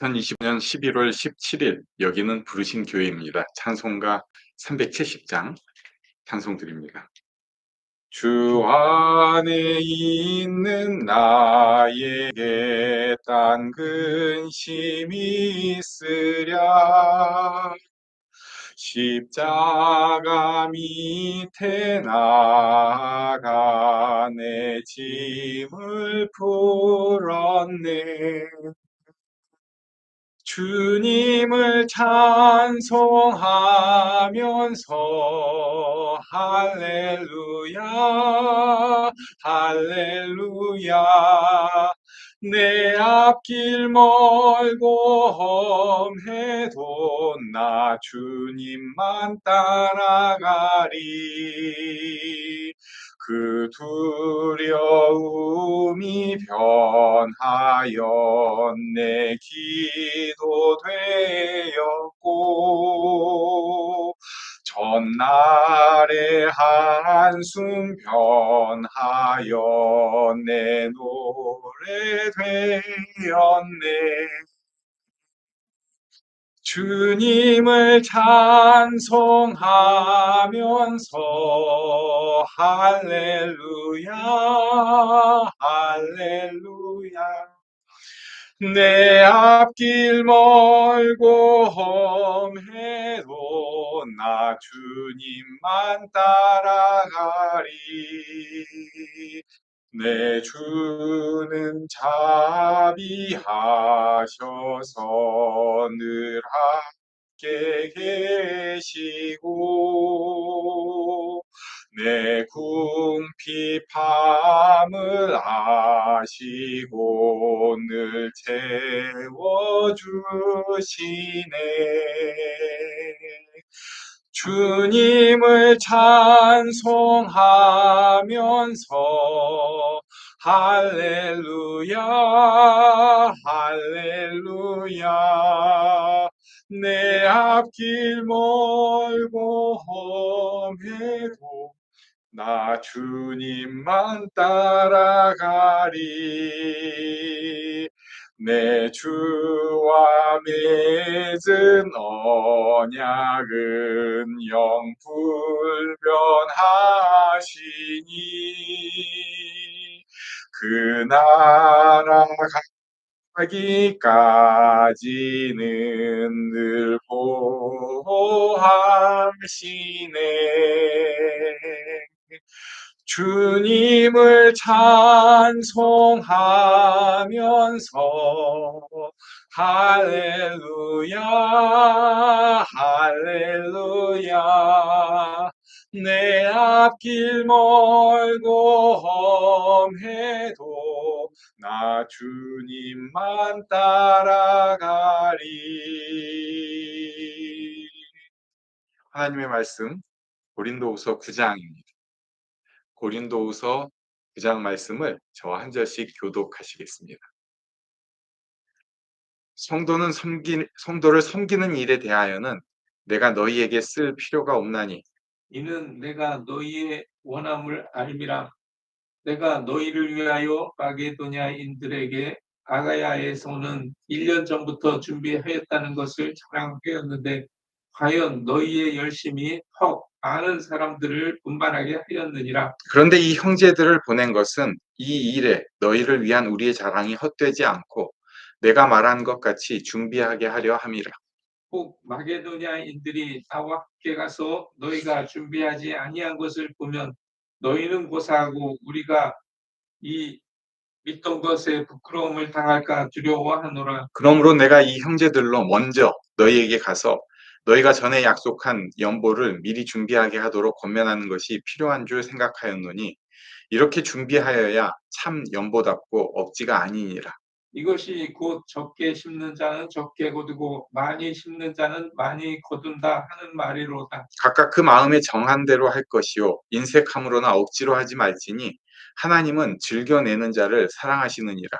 2025년 11월 17일 여기는 부르신 교회입니다. 찬송가 370장 찬송 드립니다. 주 안에 있는 나에게 딴 근심이 있으랴 십자가 밑에 나가 내 짐을 풀었네 주님을 찬송하면서 할렐루야 할렐루야. 내 앞길 멀고 험해도 나 주님만 따라가리. 그 두려움이 변 하여 내 기도 되었고 전날의 한숨 변하여 내 노래 되었네. 주님을 찬송하면서 할렐루야 할렐루야 내 앞길 멀고 험해도 나 주님만 따라가리. 내 주는 자비하셔서 늘 함께 계시고 내 궁핍함을 아시고 늘 채워주시네. 주님을 찬송하면서 할렐루야 할렐루야. 내 앞길 멀고 험해도 나 주님만 따라가리. 내 주와 맺은 언약은 영불변하시니 그 나라 가기까지는 늘 보호하시네 주님을 찬송하면서 할렐루야 할렐루야 내 앞길 멀고 험해도 나 주님만 따라가리 하나님의 말씀 고린도후서 9장입니다. 고린도후서 9장 말씀을 저와 한 절씩 교독하시겠습니다. 성도는 섬기, 성도를 섬기는 일에 대하여는 내가 너희에게 쓸 필요가 없나니 이는 내가 너희의 원함을 알미라. 내가 너희를 위하여 마게도냐인들에게 아가야에서는 1년 전부터 준비하였다는 것을 자랑하였는데 과연 너희의 열심이 헉 많은 사람들을 분반하게 하였느니라. 그런데 이 형제들을 보낸 것은 이 일에 너희를 위한 우리의 자랑이 헛되지 않고 내가 말한 것 같이 준비하게 하려 함이라. 혹 마게도냐인들이 나와 함께 가서 너희가 준비하지 아니한 것을 보면 너희는 고사하고 우리가 이 믿던 것에 부끄러움을 당할까 두려워하노라. 그러므로 내가 이 형제들로 먼저 너희에게 가서 너희가 전에 약속한 연보를 미리 준비하게 하도록 권면하는 것이 필요한 줄 생각하였노니 이렇게 준비하여야 참 연보답고 억지가 아니니라. 이것이 곧 적게 심는 자는 적게 거두고 많이 심는 자는 많이 거둔다 하는 말이로다. 각각 그 마음에 정한 대로 할 것이요 인색함으로나 억지로 하지 말지니 하나님은 즐겨내는 자를 사랑하시느니라.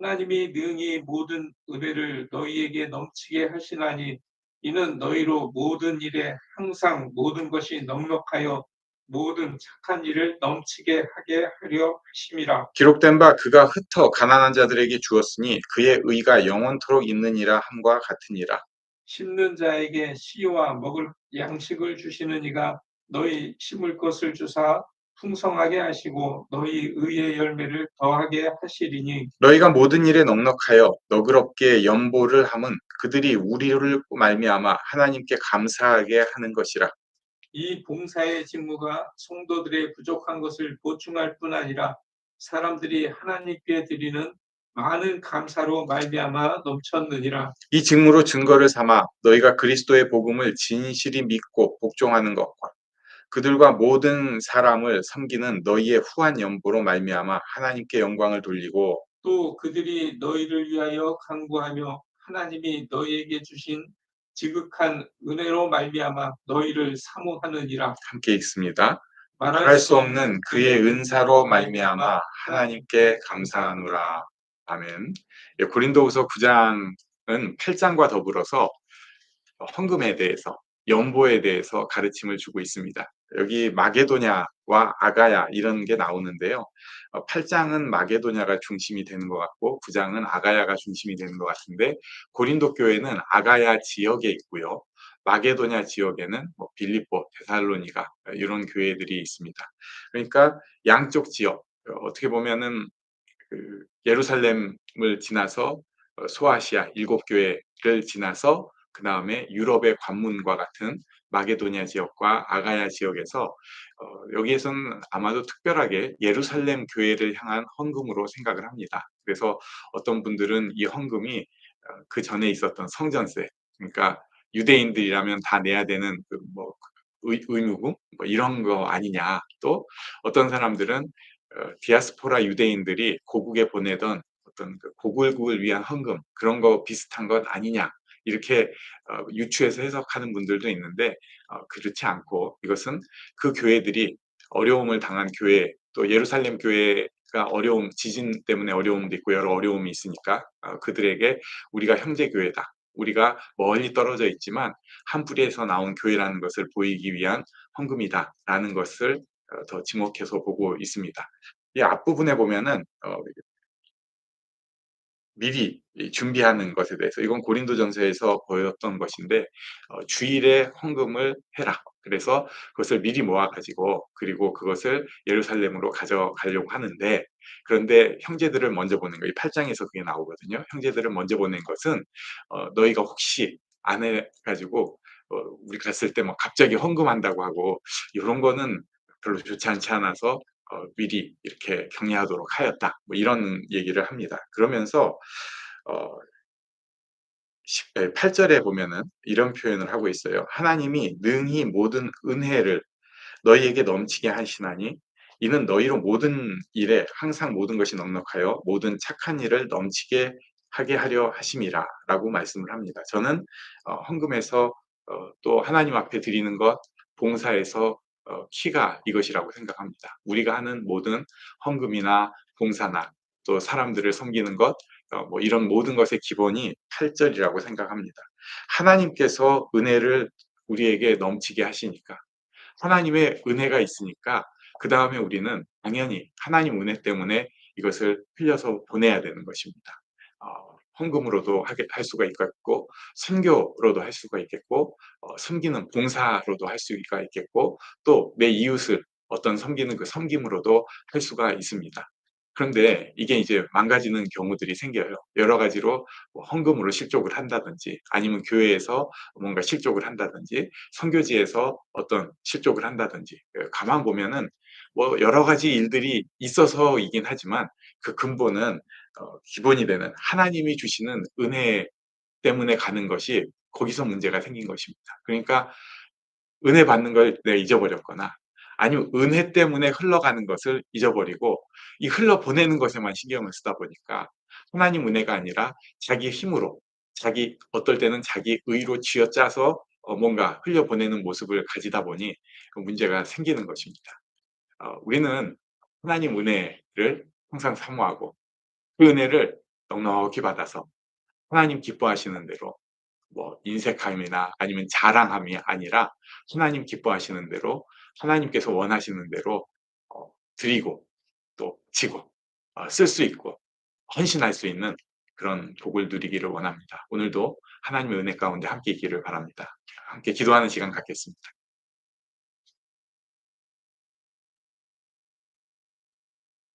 하나님이 능히 모든 은혜를 너희에게 넘치게 하시나니 이는 너희로 모든 일에 항상 모든 것이 넉넉하여 모든 착한 일을 넘치게 하게 하려 하심이라. 기록된 바 그가 흩어 가난한 자들에게 주었으니 그의 의가 영원토록 있느니라 함과 같으니라. 심는 자에게 씨와 먹을 양식을 주시는 이가 너희 심을 것을 주사 풍성하게 하시고 너희 의의 열매를 더하게 하시리니 너희가 모든 일에 넉넉하여 너그럽게 연보를 함은 그들이 우리를 말미암아 하나님께 감사하게 하는 것이라. 이 봉사의 직무가 성도들의 부족한 것을 보충할 뿐 아니라 사람들이 하나님께 드리는 많은 감사로 말미암아 넘쳤느니라. 이 직무로 증거를 삼아 너희가 그리스도의 복음을 진실이 믿고 복종하는 것과 그들과 모든 사람을 섬기는 너희의 후한 연보로 말미암아 하나님께 영광을 돌리고 또 그들이 너희를 위하여 간구하며 하나님이 너희에게 주신 지극한 은혜로 말미암아 너희를 사모하느니라. 함께 읽습니다. 말할 수 없는 그의 은사로 말미암아 하나님께 감사하노라. 아멘. 예, 고린도후서 9장은 8장과 더불어서 헌금에 대해서 연보에 대해서 가르침을 주고 있습니다. 여기 마게도냐와 아가야 이런 게 나오는데요. 8장은 마게도냐가 중심이 되는 것 같고 9장은 아가야가 중심이 되는 것 같은데 고린도 교회는 아가야 지역에 있고요. 마게도냐 지역에는 뭐 빌립보, 데살로니가 이런 교회들이 있습니다. 그러니까 양쪽 지역 어떻게 보면은 그 예루살렘을 지나서 어, 소아시아 일곱 교회를 지나서 그 다음에 유럽의 관문과 같은 마게도니아 지역과 아가야 지역에서 어, 여기에서는 아마도 특별하게 예루살렘 교회를 향한 헌금으로 생각을 합니다. 그래서 어떤 분들은 이 헌금이 어, 그 전에 있었던 성전세, 그러니까 유대인들이라면 다 내야 되는 그 뭐 의, 의무금 뭐 이런 거 아니냐. 또 어떤 사람들은 어, 디아스포라 유대인들이 고국에 보내던 어떤 그 고국을 위한 헌금 그런 거 비슷한 것 아니냐 이렇게 어, 유추해서 해석하는 분들도 있는데 어, 그렇지 않고 이것은 그 교회들이 어려움을 당한 교회 또 예루살렘 교회가 어려움 지진 때문에 어려움도 있고 여러 어려움이 있으니까 어, 그들에게 우리가 형제 교회다. 우리가 멀리 떨어져 있지만 한 뿌리에서 나온 교회라는 것을 보이기 위한 헌금이다라는 것을 어, 더 지목해서 보고 있습니다. 이 앞부분에 보면은 어, 미리 준비하는 것에 대해서 이건 고린도전서에서 보였던 것인데 어, 주일에 헌금을 해라. 그래서 그것을 미리 모아가지고 그리고 그것을 예루살렘으로 가져가려고 하는데 그런데 형제들을 먼저 보낸 거, 이 8장에서 그게 나오거든요. 형제들을 먼저 보낸 것은 어, 너희가 혹시 안 해가지고 어, 우리 갔을 때 뭐 갑자기 헌금한다고 하고 이런 거는 별로 좋지 않지 않아서 어, 미리 이렇게 격려하도록 하였다. 뭐 이런 얘기를 합니다. 그러면서 어, 8절에 보면은 이런 표현을 하고 있어요. 하나님이 능히 모든 은혜를 너희에게 넘치게 하시나니 이는 너희로 모든 일에 항상 모든 것이 넉넉하여 모든 착한 일을 넘치게 하게 하려 하심이라 라고 말씀을 합니다. 저는 어, 헌금에서 어, 또 하나님 앞에 드리는 것 봉사에서 어, 키가 이것이라고 생각합니다. 우리가 하는 모든 헌금이나 봉사나 또 사람들을 섬기는 것, 어, 뭐 이런 모든 것의 기본이 8절이라고 생각합니다. 하나님께서 은혜를 우리에게 넘치게 하시니까 하나님의 은혜가 있으니까 그 다음에 우리는 당연히 하나님 은혜 때문에 이것을 흘려서 보내야 되는 것입니다. 어, 헌금으로도 하게, 할 수가 있겠고 선교로도 할 수가 있겠고 어, 섬기는 봉사로도 할 수가 있겠고 또 내 이웃을 어떤 섬기는 그 섬김으로도 할 수가 있습니다. 그런데 이게 이제 망가지는 경우들이 생겨요. 여러 가지로 뭐 헌금으로 실족을 한다든지 아니면 교회에서 뭔가 실족을 한다든지 선교지에서 어떤 실족을 한다든지 예, 가만 보면은 뭐 여러 가지 일들이 있어서이긴 하지만 그 근본은 어, 기본이 되는 하나님이 주시는 은혜 때문에 가는 것이 거기서 문제가 생긴 것입니다. 그러니까 은혜 받는 걸 내가 잊어버렸거나 아니면 은혜 때문에 흘러가는 것을 잊어버리고 이 흘러 보내는 것에만 신경을 쓰다 보니까 하나님 은혜가 아니라 자기 힘으로 자기 어떨 때는 자기 의로 쥐어짜서 어, 뭔가 흘려 보내는 모습을 가지다 보니 그 문제가 생기는 것입니다. 어, 우리는 하나님 은혜를 항상 사모하고 그 은혜를 넉넉히 받아서 하나님 기뻐하시는 대로 뭐 인색함이나 아니면 자랑함이 아니라 하나님 기뻐하시는 대로 하나님께서 원하시는 대로 어 드리고 또 지고 어 쓸수 있고 헌신할 수 있는 그런 복을 누리기를 원합니다. 오늘도 하나님의 은혜 가운데 함께 있기를 바랍니다. 함께 기도하는 시간 갖겠습니다.